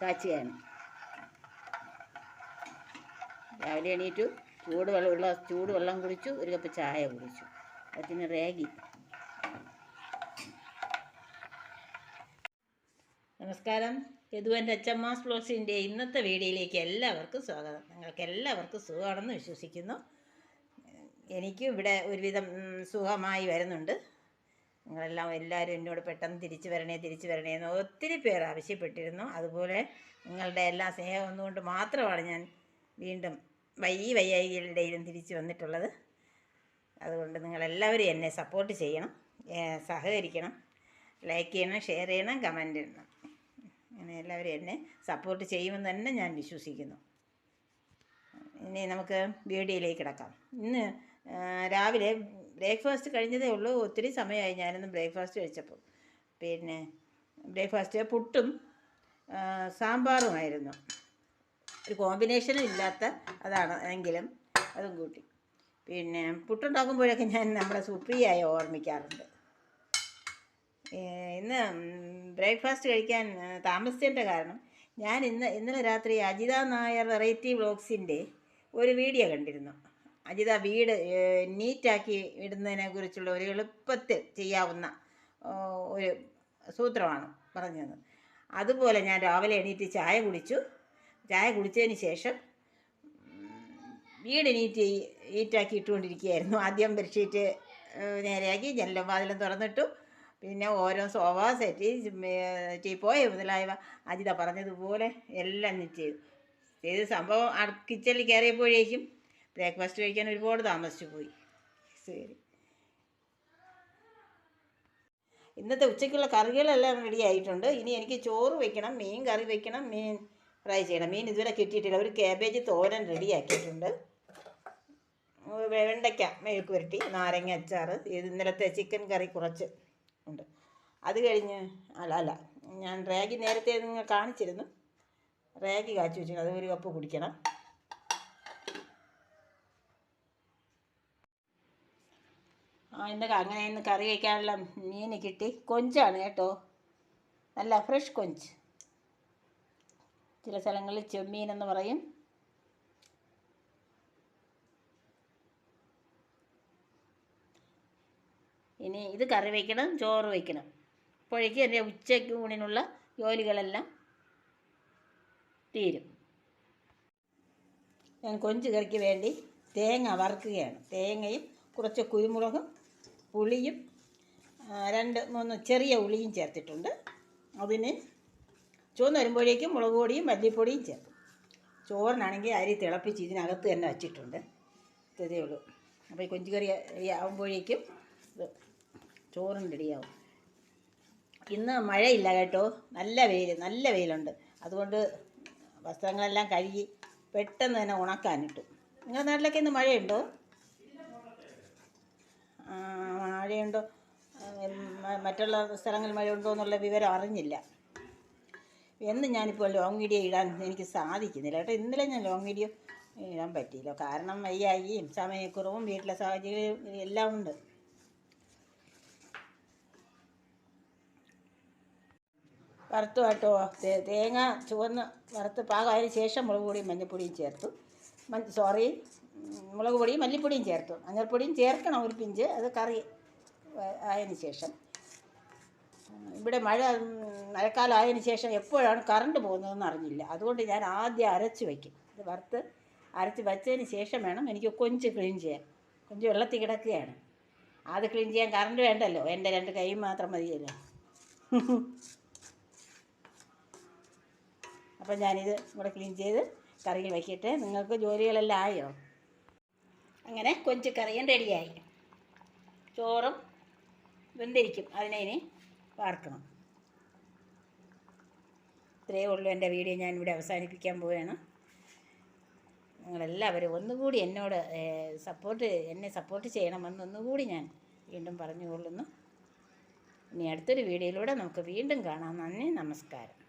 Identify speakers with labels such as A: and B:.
A: കാഴ്ചയാണ് രാവിലെ എണീറ്റു ചൂട് വെള്ളം ഉള്ള ചൂട് വെള്ളം കുടിച്ചു ഒരു കപ്പ് ചായ കുടിച്ചു. അതിന് റാഗി. നമസ്കാരം. യദുവന്റെ അച്ചമ്മാസ് ബ്ലോഗ്സിന്റെ ഇന്നത്തെ വീഡിയോയിലേക്ക് എല്ലാവർക്കും സ്വാഗതം. നിങ്ങൾക്ക് എല്ലാവർക്കും സുഖമാണെന്ന് വിശ്വസിക്കുന്നു. എനിക്കും ഇവിടെ ഒരുവിധം സുഖമായി വരുന്നുണ്ട്. നിങ്ങളെല്ലാം എല്ലാവരും എന്നോട് പെട്ടെന്ന് തിരിച്ചു വരണേ തിരിച്ചു വരണേ എന്ന് ഒത്തിരി പേർ ആവശ്യപ്പെട്ടിരുന്നു. അതുപോലെ നിങ്ങളുടെ എല്ലാ സ്നേഹം ഒന്നുകൊണ്ട് മാത്രമാണ് ഞാൻ വീണ്ടും വൈ വയ്യായികളുടെയിലും തിരിച്ചു വന്നിട്ടുള്ളത്. അതുകൊണ്ട് നിങ്ങളെല്ലാവരും എന്നെ സപ്പോർട്ട് ചെയ്യണം സഹകരിക്കണം ലൈക്ക് ചെയ്യണം ഷെയർ ചെയ്യണം കമന്റ് ചെയ്യണം അങ്ങനെ എല്ലാവരും എന്നെ സപ്പോർട്ട് ചെയ്യുമെന്ന് തന്നെ ഞാൻ വിശ്വസിക്കുന്നു. ഇനി നമുക്ക് വീഡിയോയിലേക്ക് കിടക്കാം. ഇന്ന് രാവിലെ ബ്രേക്ക്ഫാസ്റ്റ് കഴിഞ്ഞതേ ഉള്ളൂ. ഒത്തിരി സമയമായി ഞാനൊന്ന് ബ്രേക്ക്ഫാസ്റ്റ് കഴിച്ചപ്പോൾ. പിന്നെ ബ്രേക്ക്ഫാസ്റ്റ് പുട്ടും സാമ്പാറുമായിരുന്നു ഒരു കോമ്പിനേഷനും ഇല്ലാത്ത അതാണ് എങ്കിലും അതും കൂട്ടി. പിന്നെ പുട്ടുണ്ടാക്കുമ്പോഴൊക്കെ ഞാൻ നമ്മുടെ സുപ്രിയായി ഓർമ്മിക്കാറുണ്ട്. ഇന്ന് ബ്രേക്ക്ഫാസ്റ്റ് കഴിക്കാൻ താമസിച്ചതിന്റെ കാരണം ഞാൻ ഇന്ന് ഇന്നലെ രാത്രി അജിത നായർ വെറൈറ്റി വ്ളോഗ്സിന്റെ ഒരു വീഡിയോ കണ്ടിരുന്നു. അജിത വീട് നീറ്റാക്കി ഇടുന്നതിനെ കുറിച്ചുള്ള ഒരു എളുപ്പത്തിൽ ചെയ്യാവുന്ന ഒരു സൂത്രമാണ് പറഞ്ഞത്. അതുപോലെ ഞാൻ രാവിലെ എണീറ്റ് ചായ കുടിച്ചു. ചായ കുടിച്ചതിന് ശേഷം വീട് നീറ്റ് നീറ്റാക്കി ഇട്ടുകൊണ്ടിരിക്കുകയായിരുന്നു. ആദ്യം ബെഡ്ഷീറ്റ് നേരെയാക്കി ജനലും വാതിലും തുറന്നിട്ടു. പിന്നെ ഓരോ സോഫ സെറ്റ് ടീപ്പോയ മുതലായവ അജിത പറഞ്ഞതുപോലെ എല്ലാം നീറ്റ് ചെയ്തു. ചെയ്ത് സംഭവം കിച്ചണിൽ കയറിയപ്പോഴേക്കും ബ്രേക്ക്ഫാസ്റ്റ് കഴിക്കാൻ ഒരുപാട് താമസിച്ചു പോയി. ശരി. ഇന്നത്തെ ഉച്ചയ്ക്കുള്ള കറികളെല്ലാം റെഡി ആയിട്ടുണ്ട്. ഇനി എനിക്ക് ചോറ് വെക്കണം മീൻ കറി വെക്കണം മീൻ ഫ്രൈ ചെയ്യണം. മീൻ ഇതുവരെ കിട്ടിയിട്ടില്ല. ഒരു ക്യാബേജ് തോരൻ റെഡിയാക്കിയിട്ടുണ്ട് ആക്കിയിട്ടുണ്ട്. വെണ്ടയ്ക്ക മെഴുക്ക് പുരട്ടി നാരങ്ങ അച്ചാർ ഇത് ഇന്നലത്തെ ചിക്കൻ കറി കുറച്ച് ഉണ്ട്. അത് കഴിഞ്ഞ് അല്ല അല്ല ഞാൻ റാഗി നേരത്തെ നിങ്ങൾ കാണിച്ചിരുന്നു. റാഗി കാച്ചി വെച്ചിട്ടുണ്ട്. അത് ഒരു കപ്പ് കുടിക്കണം. ഇന്ന് അങ്ങനെ ഇന്ന് കറി വയ്ക്കാനുള്ള മീൻ കിട്ടി. കൊഞ്ചാണ് കേട്ടോ. നല്ല ഫ്രഷ് കൊഞ്ച്. ചില സ്ഥലങ്ങളിൽ ചെമ്മീൻ എന്ന് പറയും. ഇനി ഇത് കറി വയ്ക്കണം ചോറ് വയ്ക്കണം അപ്പോഴേക്കും എന്റെ ഉച്ചയ്ക്ക് ഊണിനുള്ള ജോലികളെല്ലാം തീരും. ഞാൻ കൊഞ്ച് കറിക്ക് വേണ്ടി തേങ്ങ വറുക്കുകയാണ്. തേങ്ങയും കുറച്ച് കുരുമുളകും പുളിയും രണ്ട് മൂന്ന് ചെറിയ ഉളിയും ചേർത്തിട്ടുണ്ട്. അതിന് ചുവന്ന് വരുമ്പോഴേക്കും മുളക് പൊടിയും മല്ലിപ്പൊടിയും ചേർക്കും. ചോറിനാണെങ്കിൽ അരി തിളപ്പിച്ച് ഇതിനകത്ത് തന്നെ വച്ചിട്ടുണ്ട്. ഇതേ ഉള്ളൂ. അപ്പോൾ ഈ കൊഞ്ചുകറി ആകുമ്പോഴേക്കും ഇത് ചോറിന് റെഡിയാവും. ഇന്ന് മഴയില്ല കേട്ടോ. നല്ല വെയിൽ നല്ല വെയിലുണ്ട്. അതുകൊണ്ട് വസ്ത്രങ്ങളെല്ലാം കഴുകി പെട്ടെന്ന് തന്നെ ഉണക്കാനിട്ടു. നിങ്ങളുടെ നാട്ടിലൊക്കെ ഇന്ന് മഴയുണ്ടോ? മഴയുണ്ടോ? മറ്റുള്ള സ്ഥലങ്ങളിൽ മഴയുണ്ടോ എന്നുള്ള വിവരം അറിഞ്ഞില്ല. എന്ന് ഞാനിപ്പോൾ ലോങ് വീഡിയോ ഇടാൻ എനിക്ക് സാധിക്കുന്നില്ല കേട്ടോ. ഇന്നലെ ഞാൻ ലോങ് വീഡിയോ ഇടാൻ പറ്റിയില്ല. കാരണം വയ്യായിയും സമയക്കുറവും വീട്ടിലെ സാഹചര്യം എല്ലാം ഉണ്ട്. വറുത്തു കേട്ടോ. തേങ്ങ ചുവന്ന് വറുത്ത് പാകമായതിനു ശേഷം മുളക് പൊടിയും മഞ്ഞൾപ്പൊടിയും ചേർത്തു. സോറി മുളക് പൊടിയും മല്ലിപ്പൊടിയും ചേർത്തു. മഞ്ഞൾപ്പൊടിയും ചേർക്കണം ഒരു പിഞ്ച്. അത് കറി ആയതിനു ശേഷം ഇവിടെ മഴ മഴക്കാലം ആയതിനു ശേഷം എപ്പോഴാണ് കറണ്ട് പോകുന്നതെന്ന് അറിഞ്ഞില്ല. അതുകൊണ്ട് ഞാൻ ആദ്യം അരച്ച് വയ്ക്കും. ഇത് വറുത്ത് അരച്ച് വച്ചതിന് ശേഷം വേണം എനിക്ക് കൊഞ്ച് ക്ലീൻ ചെയ്യാൻ. കൊഞ്ച് വെള്ളത്തിൽ കിടക്കുകയാണ്. അത് ക്ലീൻ ചെയ്യാൻ കറണ്ട് വേണ്ടല്ലോ. എന്റെ രണ്ട് കൈ മാത്രം മതിയല്ലോ. അപ്പം ഞാനിത് ഇവിടെ ക്ലീൻ ചെയ്ത് കറിയിൽ വയ്ക്കട്ടെ നിങ്ങൾക്ക് ജോലികളെല്ലാം ആയോ? അങ്ങനെ കൊഞ്ച് കറിയും റെഡിയായി. ചോറും വെന്തിരിക്കും. അതിനെ ഇനി വാർക്കണം. ഇത്രയേ ഉള്ളൂ എന്റെ വീഡിയോ. ഞാൻ ഇവിടെ അവസാനിപ്പിക്കാൻ പോവുകയാണ്. നിങ്ങളെല്ലാവരും ഒന്നുകൂടി എന്നോട് സപ്പോർട്ട് എന്നെ സപ്പോർട്ട് ചെയ്യണമെന്ന് ഒന്നുകൂടി ഞാൻ വീണ്ടും പറഞ്ഞുകൊള്ളുന്നു. ഇനി അടുത്തൊരു വീഡിയോയിലൂടെ നമുക്ക് വീണ്ടും കാണാം. നന്ദി നമസ്കാരം.